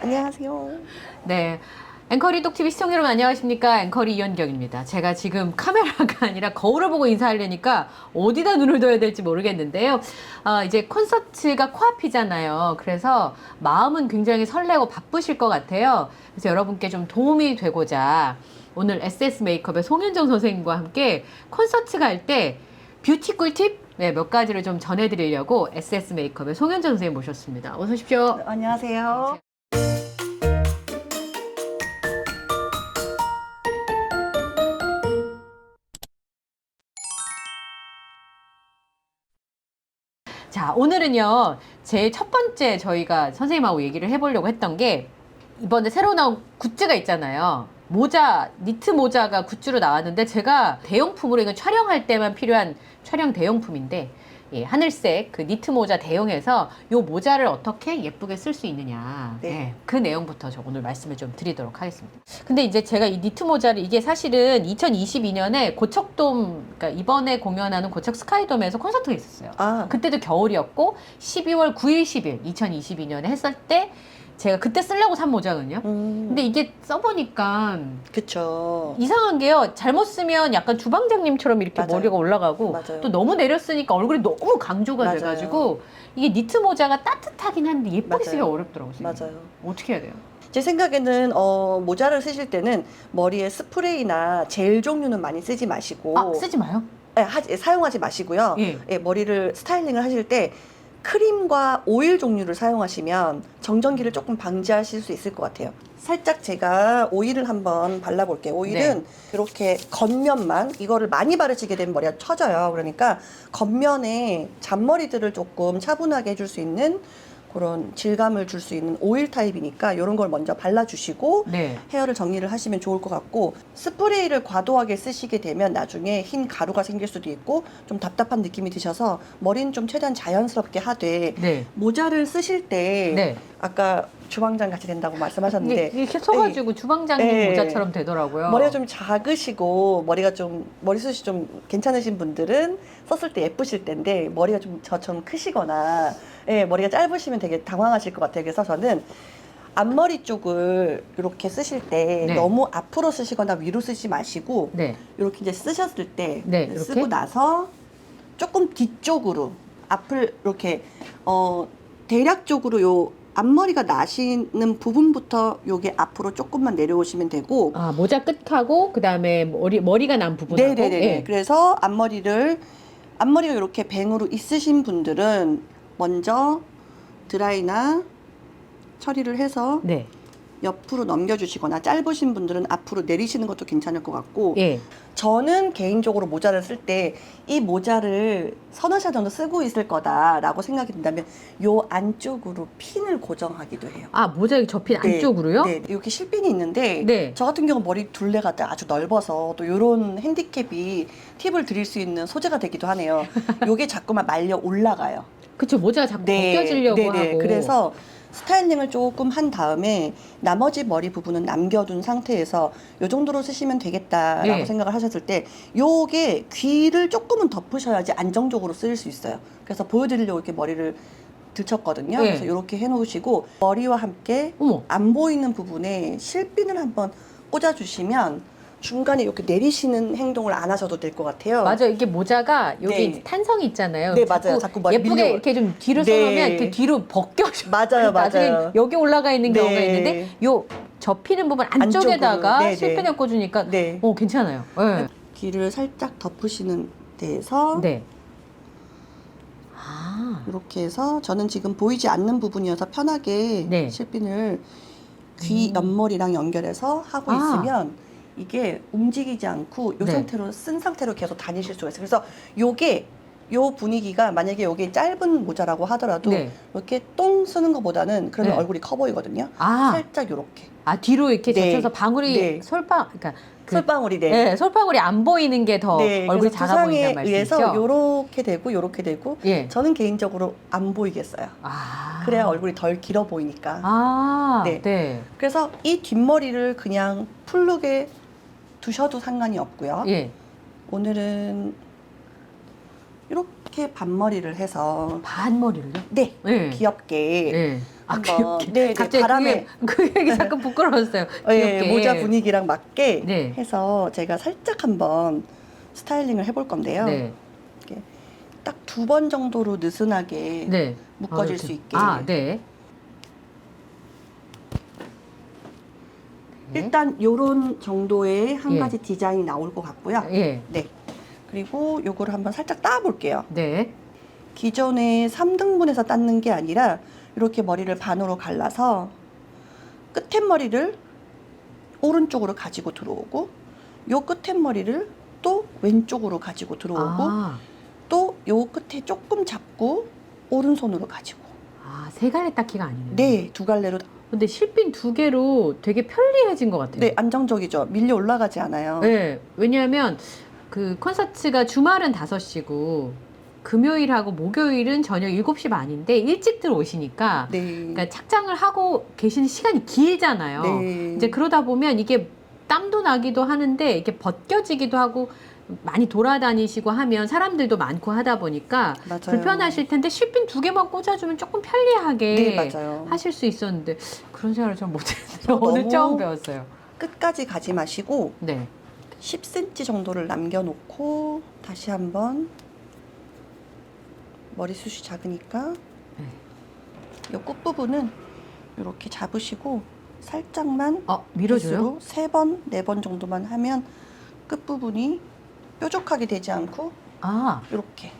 안녕하세요. 네. 앵커리 똑TV 시청자 여러분 안녕하십니까? 앵커리 이현경입니다. 제가 지금 카메라가 아니라 거울을 보고 인사하려니까 어디다 눈을 둬야 될지 모르겠는데요. 아, 이제 콘서트가 코앞이잖아요. 그래서 마음은 굉장히 설레고 바쁘실 것 같아요. 그래서 여러분께 좀 도움이 되고자 오늘 SS 메이크업의 송현정 선생님과 함께 콘서트 갈 때 뷰티 꿀팁 네, 몇 가지를 좀 전해드리려고 SS 메이크업의 송현정 선생님 모셨습니다. 어서 오십시오. 안녕하세요. 자, 오늘은요, 제일 첫 번째 저희가 선생님하고 얘기를 해보려고 했던 게, 이번에 새로 나온 굿즈가 있잖아요. 모자, 니트 모자가 굿즈로 나왔는데, 제가 대용품으로 이건 촬영할 때만 필요한 촬영 대용품인데, 예, 하늘색 그 니트 모자 대용해서 요 모자를 어떻게 예쁘게 쓸 수 있느냐. 네. 예, 그 내용부터 저 오늘 말씀을 좀 드리도록 하겠습니다. 근데 이제 제가 이 니트 모자를 이게 사실은 2022년에 고척돔, 그러니까 이번에 공연하는 고척 스카이돔에서 콘서트가 있었어요. 아, 그때도 겨울이었고 12월 9일, 10일 2022년에 했을 때 제가 그때 쓰려고 산 모자거든요. 음, 근데 이게 써보니까 그쵸. 이상한 게요. 잘못 쓰면 약간 주방장님처럼 이렇게 맞아요. 머리가 올라가고 맞아요. 또 너무 내렸으니까 얼굴이 너무 강조가 맞아요. 돼가지고 이게 니트 모자가 따뜻하긴 한데 예쁘게 맞아요. 쓰기 어렵더라고요. 선생님. 맞아요. 어떻게 해야 돼요? 제 생각에는 어, 모자를 쓰실 때는 머리에 스프레이나 젤 종류는 많이 쓰지 마시고 아 쓰지 마요. 예, 하지- 사용하지 마시고요. 예. 예, 머리를 스타일링을 하실 때 크림과 오일 종류를 사용하시면 정전기를 조금 방지하실 수 있을 것 같아요. 살짝 제가 오일을 한번 발라볼게요. 오일은 이렇게 겉면만 이거를 많이 바르시게 되면 머리가 처져요. 그러니까 겉면에 잔머리들을 조금 차분하게 해줄 수 있는 그런 질감을 줄 수 있는 오일 타입이니까 이런 걸 먼저 발라주시고 네. 헤어를 정리를 하시면 좋을 것 같고 스프레이를 과도하게 쓰시게 되면 나중에 흰 가루가 생길 수도 있고 좀 답답한 느낌이 드셔서 머리는 좀 최대한 자연스럽게 하되 네. 모자를 쓰실 때 네. 아까 주방장 같이 된다고 말씀하셨는데 이렇게 써가지고 주방장님 네. 모자처럼 되더라고요. 머리가 좀 작으시고 머리가 좀 머리숱이 좀 괜찮으신 분들은 썼을 때 예쁘실 텐데 머리가 좀 저처럼 크시거나 예, 머리가 짧으시면 되게 당황하실 것 같아요. 그래서 저는 앞머리 쪽을 이렇게 쓰실 때 네. 너무 앞으로 쓰시거나 위로 쓰지 마시고 네. 이렇게 이제 쓰셨을 때 네, 이렇게? 쓰고 나서 조금 뒤쪽으로 앞을 이렇게 어 대략적으로 요 앞머리가 나시는 부분부터 요게 앞으로 조금만 내려오시면 되고 아 모자 끝하고 그 다음에 머리 머리가 난 부분하고. 네네네. 예. 그래서 앞머리를 앞머리가 이렇게 뱅으로 있으신 분들은 먼저 드라이나 처리를 해서 네. 옆으로 넘겨주시거나 짧으신 분들은 앞으로 내리시는 것도 괜찮을 것 같고 예. 저는 개인적으로 모자를 쓸 때 이 모자를 서너 샷 정도 쓰고 있을 거다라고 생각이 든다면 요 안쪽으로 핀을 고정하기도 해요. 아 모자 접힌 네, 안쪽으로요? 네, 이렇게 실핀이 있는데 네. 저 같은 경우 머리 둘레가 아주 넓어서 또 이런 핸디캡이 팁을 드릴 수 있는 소재가 되기도 하네요. 요게 자꾸만 말려 올라가요. 그쵸 모자가 자꾸 벗겨지려고 네네. 하고. 그래서 스타일링을 조금 한 다음에 나머지 머리 부분은 남겨둔 상태에서 요 정도로 쓰시면 되겠다라고 네. 생각을 하셨을 때 요게 귀를 조금은 덮으셔야지 안정적으로 쓰일 수 있어요. 그래서 보여드리려고 이렇게 머리를 들쳤거든요. 네. 그래서 이렇게 해놓으시고 머리와 함께 어머. 안 보이는 부분에 실핀을 한번 꽂아주시면 중간에 이렇게 내리시는 행동을 안 하셔도 될 것 같아요. 맞아 이게 모자가 여기 네. 탄성이 있잖아요. 네, 맞아요. 자꾸 머리 예쁘게 밀려- 이렇게 좀 뒤로 네. 써놓으면 이렇게 뒤로 벗겨져. 맞아요, 나중에 맞아요. 여기 올라가 있는 경우가 네. 있는데 요 접히는 부분 안쪽에다가 네. 실핀을 꽂으니까 네. 어 괜찮아요. 네. 귀를 살짝 덮으시는 데에서 네. 아. 이렇게 해서 저는 지금 보이지 않는 부분이어서 편하게 네. 실핀을 귀 음. 옆머리랑 연결해서 하고 아. 있으면 이게 움직이지 않고 이 네. 상태로 쓴 상태로 계속 다니실 수가 있어요. 그래서 요게 요 분위기가 만약에 요게 짧은 모자라고 하더라도 네. 이렇게 똥 쓰는 것보다는 그러면 네. 얼굴이 커 보이거든요. 아. 살짝 요렇게 아 뒤로 이렇게 네. 젖혀서 방울이 네. 솔방 그러니까 그, 솔방울이 네. 네, 솔방울이 안 보이는 게 더 네, 얼굴이 작아 보인다는 두상에 의해서 말씀이죠. 요렇게 되고 요렇게 되고 예. 저는 개인적으로 안 보이겠어요. 아. 그래야 얼굴이 덜 길어 보이니까. 아. 네. 네. 그래서 이 뒷머리를 그냥 풀르게 두셔도 상관이 없고요. 예. 오늘은 이렇게 반머리를 해서 반머리를요? 네 네. 귀엽게 예. 아, 한번 귀엽게. 네, 네, 갑자기 바람에 그 얘기 잠깐 부끄러웠어요. 예, 귀엽게. 모자 분위기랑 맞게 네. 해서 제가 살짝 한번 스타일링을 해볼 건데요. 네. 딱 두 번 정도로 느슨하게 네. 묶어질 아, 수 있게. 아, 네. 네. 일단 요런 정도의 한 예. 가지 디자인이 나올 것 같고요. 예. 네. 그리고 요거를 한번 살짝 따 볼게요. 네. 기존에 3등분해서 닦는 게 아니라 이렇게 머리를 반으로 갈라서 끝에 머리를 오른쪽으로 가지고 들어오고 요 끝에 머리를 또 왼쪽으로 가지고 들어오고 아, 또요 끝에 조금 잡고 오른손으로 가지고 아, 세 갈래 닦기가 아니네요. 네 두 갈래로 근데 실핀 두 개로 되게 편리해진 것 같아요. 네 안정적이죠 밀려 올라가지 않아요 네, 왜냐하면 그 콘서트가 주말은 5시고 금요일하고 목요일은 저녁 7시 반인데 일찍 들어오시니까 네, 그러니까 착장을 하고 계시는 시간이 길잖아요. 네. 이제 그러다 보면 이게 땀도 나기도 하는데 이게 벗겨지기도 하고 많이 돌아다니시고 하면 사람들도 많고 하다 보니까 맞아요. 불편하실 텐데 실핀 두 개만 꽂아주면 조금 편리하게 네 맞아요 하실 수 있었는데 그런 생각을 좀 못했어요. 저 오늘 처음 배웠어요. 끝까지 가지 마시고 네. 10cm 정도를 남겨놓고 다시 한번 머리숱이 작으니까 네. 이 끝부분은 이렇게 잡으시고 살짝만 어 밀어줘요? 세 번 네 번 정도만 하면 끝부분이 뾰족하게 되지 않고 아, 이렇게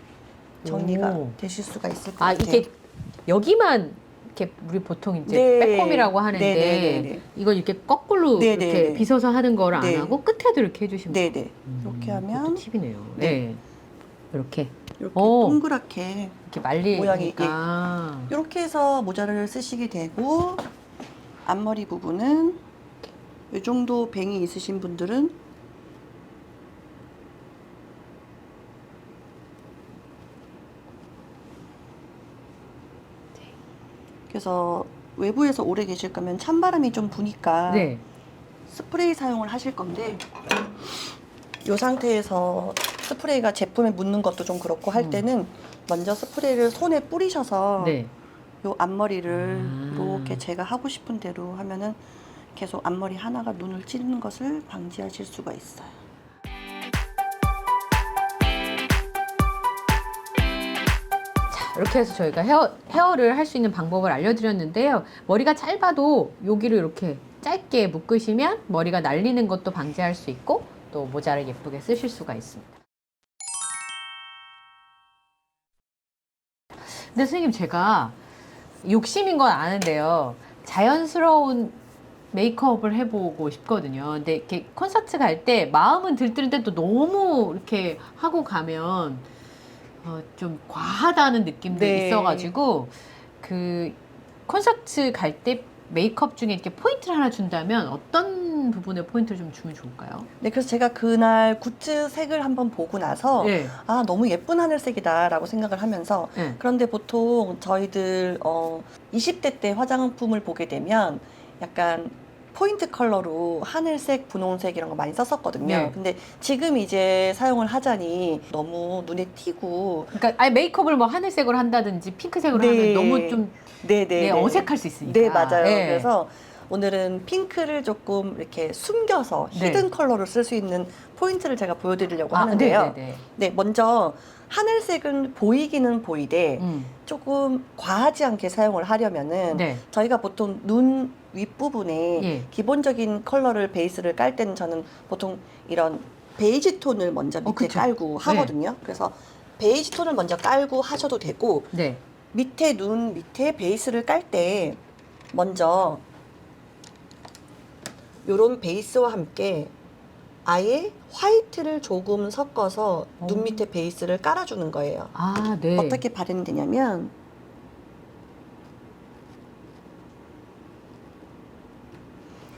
정리가 오. 되실 수가 있을 것 아 같아요. 이게 여기만 이렇게 우리 보통 이제 네. 백홈이라고 하는데 네 네 네 네. 이걸 이렇게 거꾸로 네네네. 이렇게 빗어서 하는 네. 안 하고 끝에도 이렇게 해주시면 네네 음, 이렇게 하면 그것도 팁이네요. 네. 네. 이렇게 이렇게 오. 동그랗게 이렇게 말리 모양이, 아. 이렇게 해서 모자를 쓰시게 되고 앞머리 부분은 이 정도 뱅이 있으신 분들은 그래서 외부에서 오래 계실 거면 찬바람이 좀 부니까 네. 스프레이 사용을 하실 건데 이 상태에서 스프레이가 제품에 묻는 것도 좀 그렇고 할 음. 때는 먼저 스프레이를 손에 뿌리셔서 네. 요 앞머리를 아. 이렇게 제가 하고 싶은 대로 하면은 계속 앞머리 하나가 눈을 찌르는 것을 방지하실 수가 있어요. 이렇게 해서 저희가 헤어, 헤어를 할 수 있는 방법을 알려드렸는데요. 머리가 짧아도 여기를 이렇게 짧게 묶으시면 머리가 날리는 것도 방지할 수 있고 또 모자를 예쁘게 쓰실 수가 있습니다. 근데 선생님 제가 욕심인 건 아는데요. 자연스러운 메이크업을 해보고 싶거든요. 근데 이렇게 콘서트 갈 때 마음은 들뜨는데 또 너무 이렇게 하고 가면 어, 좀 과하다는 느낌도 네. 있어가지고 그 콘서트 갈 때 메이크업 중에 이렇게 포인트를 하나 준다면 어떤 부분에 포인트를 좀 주면 좋을까요? 네, 그래서 제가 그날 굿즈 색을 한번 보고 나서 네. 아 너무 예쁜 하늘색이다라고 생각을 하면서 네. 그런데 보통 저희들 어 20대 때 화장품을 보게 되면 약간 포인트 컬러로 하늘색, 분홍색 이런 거 많이 썼었거든요. 네. 근데 지금 이제 사용을 하자니 너무 눈에 띄고 그러니까 아예 메이크업을 뭐 하늘색으로 한다든지 핑크색으로 네. 하면 너무 좀 네 네 네, 어색할 수 있으니까. 네 맞아요. 네. 그래서 오늘은 핑크를 조금 이렇게 숨겨서 네. 히든 컬러로 쓸 수 있는 포인트를 제가 보여드리려고 아, 하는데요. 네, 네, 네, 먼저 하늘색은 보이기는 보이되 네. 음. 조금 과하지 않게 사용을 하려면은 네. 저희가 보통 눈 윗부분에 예. 기본적인 컬러를 베이스를 깔 때는 저는 보통 이런 베이지 톤을 먼저 밑에 어, 그쵸. 깔고 하거든요. 그래서 베이지 톤을 먼저 깔고 하셔도 되고 네. 밑에 눈 밑에 베이스를 깔 때 먼저 요런 베이스와 함께 아예 화이트를 조금 섞어서 눈 오. 밑에 베이스를 깔아주는 거예요. 아, 네. 어떻게 바르면 되냐면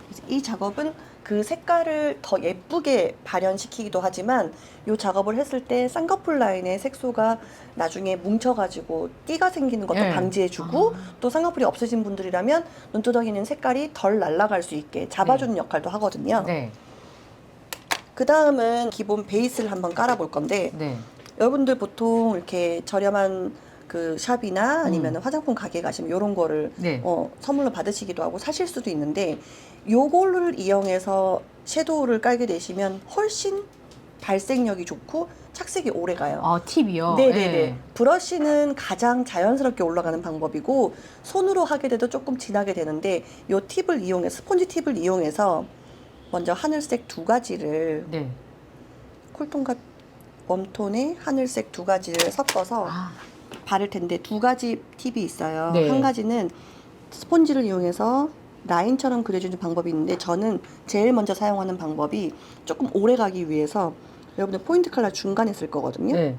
그래서 이 작업은 그 색깔을 더 예쁘게 발현시키기도 하지만 이 작업을 했을 때 쌍꺼풀 라인의 색소가 나중에 뭉쳐가지고 띠가 생기는 것도 네. 방지해주고 아. 또 쌍꺼풀이 없으신 분들이라면 눈두덩이는 색깔이 덜 날아갈 수 있게 잡아주는 역할도 하거든요. 네. 그 다음은 기본 베이스를 한번 깔아볼 건데 네. 여러분들 보통 이렇게 저렴한 그 샵이나 아니면 화장품 가게 가시면 이런 거를 네. 어, 선물로 받으시기도 하고 사실 수도 있는데 요거를 이용해서 섀도우를 깔게 되시면 훨씬 발색력이 좋고 착색이 오래 가요. 아, 팁이요? 네네네. 예. 브러쉬는 가장 자연스럽게 올라가는 방법이고 손으로 하게 돼도 조금 진하게 되는데 요 팁을 이용해 스폰지 팁을 이용해서 먼저 하늘색 두 가지를 네. 쿨톤과 웜톤의 하늘색 두 가지를 섞어서 아, 바를 텐데 두 가지 팁이 있어요. 네. 한 가지는 스폰지를 이용해서 라인처럼 그려주는 방법이 있는데 저는 제일 먼저 사용하는 방법이 조금 오래 가기 위해서 여러분들 포인트 컬러 중간에 쓸 거거든요. 네.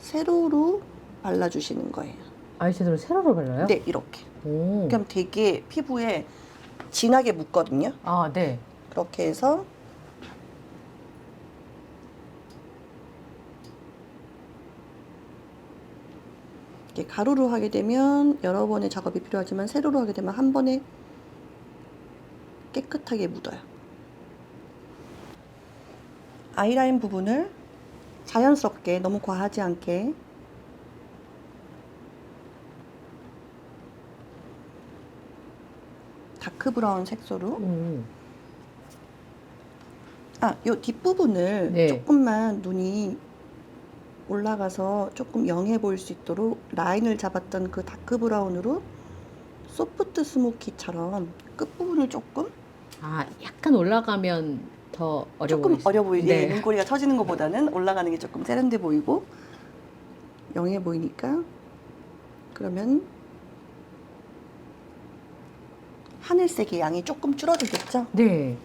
세로로 발라주시는 거예요. 아이섀도우를 세로로 발라요? 네, 이렇게. 오. 그럼 되게 피부에 진하게 묻거든요. 아, 네. 그렇게 해서 이렇게 가루로 하게 되면 여러 번의 작업이 필요하지만 세로로 하게 되면 한 번에 깨끗하게 묻어요. 아이라인 부분을 자연스럽게 너무 과하지 않게 다크 브라운 색소로 음. 아, 요 뒷부분을 네. 조금만 눈이 올라가서 조금 영해 보일 수 있도록 라인을 잡았던 그 다크 브라운으로 소프트 스모키처럼 끝부분을 조금 아, 약간 올라가면 더 어려 조금 보이시죠? 어려 보이게 네. 눈꼬리가 처지는 것보다는 올라가는 게 조금 세련돼 보이고 영해 보이니까 그러면 하늘색의 양이 조금 줄어들겠죠? 네.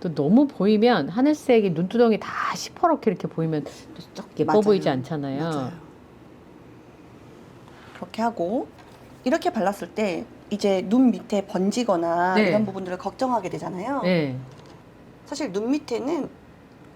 또 너무 보이면 하늘색이 눈두덩이 다 시퍼렇게 이렇게 보이면 또썩 예뻐 맞아요. 보이지 않잖아요. 맞아요. 그렇게 하고 이렇게 발랐을 때 이제 눈 밑에 번지거나 네. 이런 부분들을 걱정하게 되잖아요. 네. 사실 눈 밑에는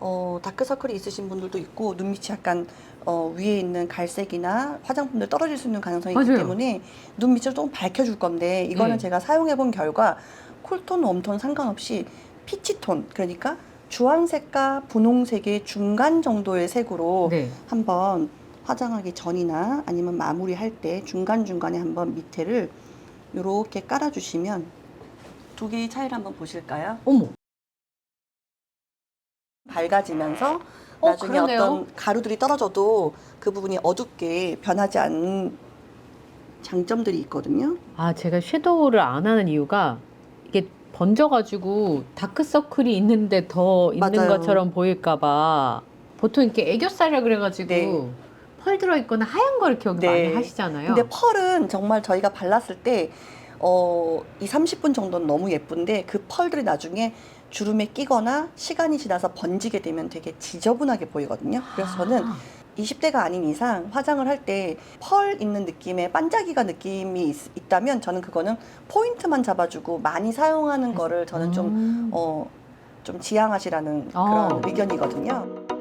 어, 다크서클이 있으신 분들도 있고 눈 밑이 약간 어, 위에 있는 갈색이나 화장품들 떨어질 수 있는 가능성이 있기 맞아요. 때문에 눈 밑을 조금 밝혀줄 건데 이거는 네. 제가 사용해본 결과 쿨톤, 웜톤 상관없이 피치톤 그러니까 주황색과 분홍색의 중간 정도의 색으로 네. 한번 화장하기 전이나 아니면 마무리할 때 중간중간에 한번 밑에를 이렇게 깔아주시면 두 개의 차이를 한번 보실까요? 어머. 밝아지면서 어, 나중에 그러네요. 어떤 가루들이 떨어져도 그 부분이 어둡게 변하지 않는 장점들이 있거든요. 아, 제가 섀도우를 안 하는 이유가 이게 번져가지고 다크서클이 있는데 더 있는 맞아요. 것처럼 보일까봐 보통 이렇게 애교살이라 그래가지고 네. 펄 들어있거나 하얀 거 이렇게 여기 네. 많이 하시잖아요. 근데 펄은 정말 저희가 발랐을 때 어, 이 30분 정도는 너무 예쁜데 그 펄들이 나중에 주름에 끼거나 시간이 지나서 번지게 되면 되게 지저분하게 보이거든요. 그래서 저는 아, 20대가 아닌 이상 화장을 할 때 펄 있는 느낌의 반짝이가 느낌이 있, 다면 저는 그거는 포인트만 잡아주고 많이 사용하는 거를 저는 좀, 음. 어, 좀 지양하시라는 어. 그런 의견이거든요.